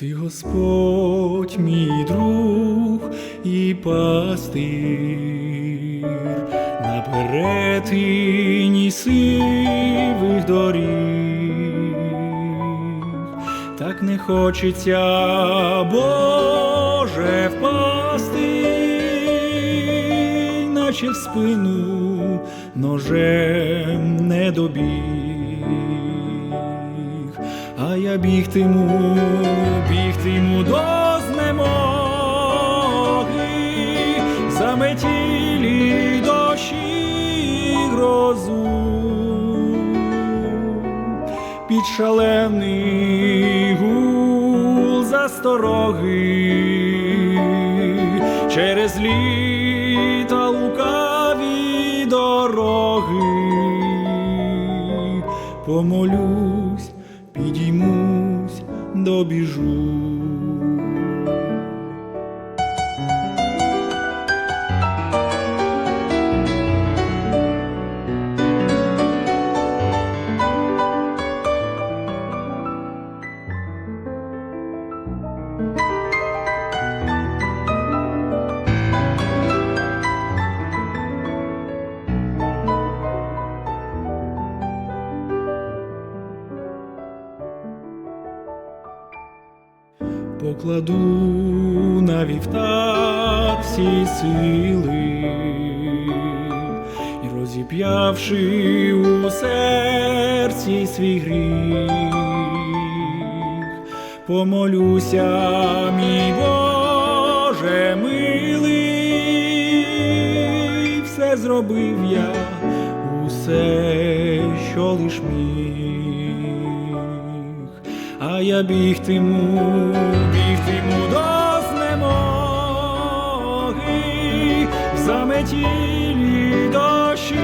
Ти Господь, мій друг і пастир, на перетині сивих доріг, так не хочеться, Боже, впасти, наче в спину ножем не добіг а я бігтиму, бігтиму до знемоги, заметілі дощі грозу, під шалений гул застороги, через літа лукаві дороги. Помолюсь, добіжу. Покладу на вівтар всі сили, і розіп'явши у серці свій гріх, помолюся, мій Боже милий, все зробив я, усе, що лиш міг. А я бігтиму, бігтиму до знемоги, в заметілі дощі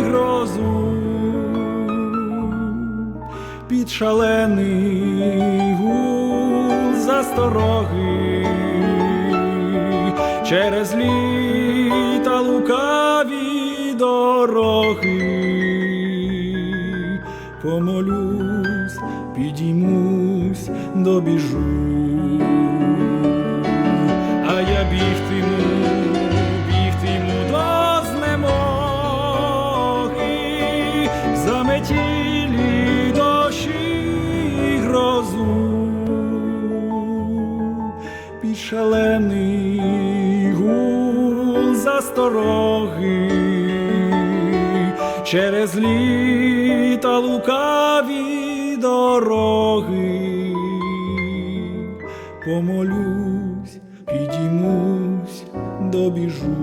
грозу, під шалений гул застороги, через літа лукаві дороги помолюсь, підіймусь, добіжу, а я бігтиму, бігтиму до знемоги, заметілі дощі грозу, під шалений гул застороги через літа лукаві дороги, помолюсь, підіймусь, добіжу.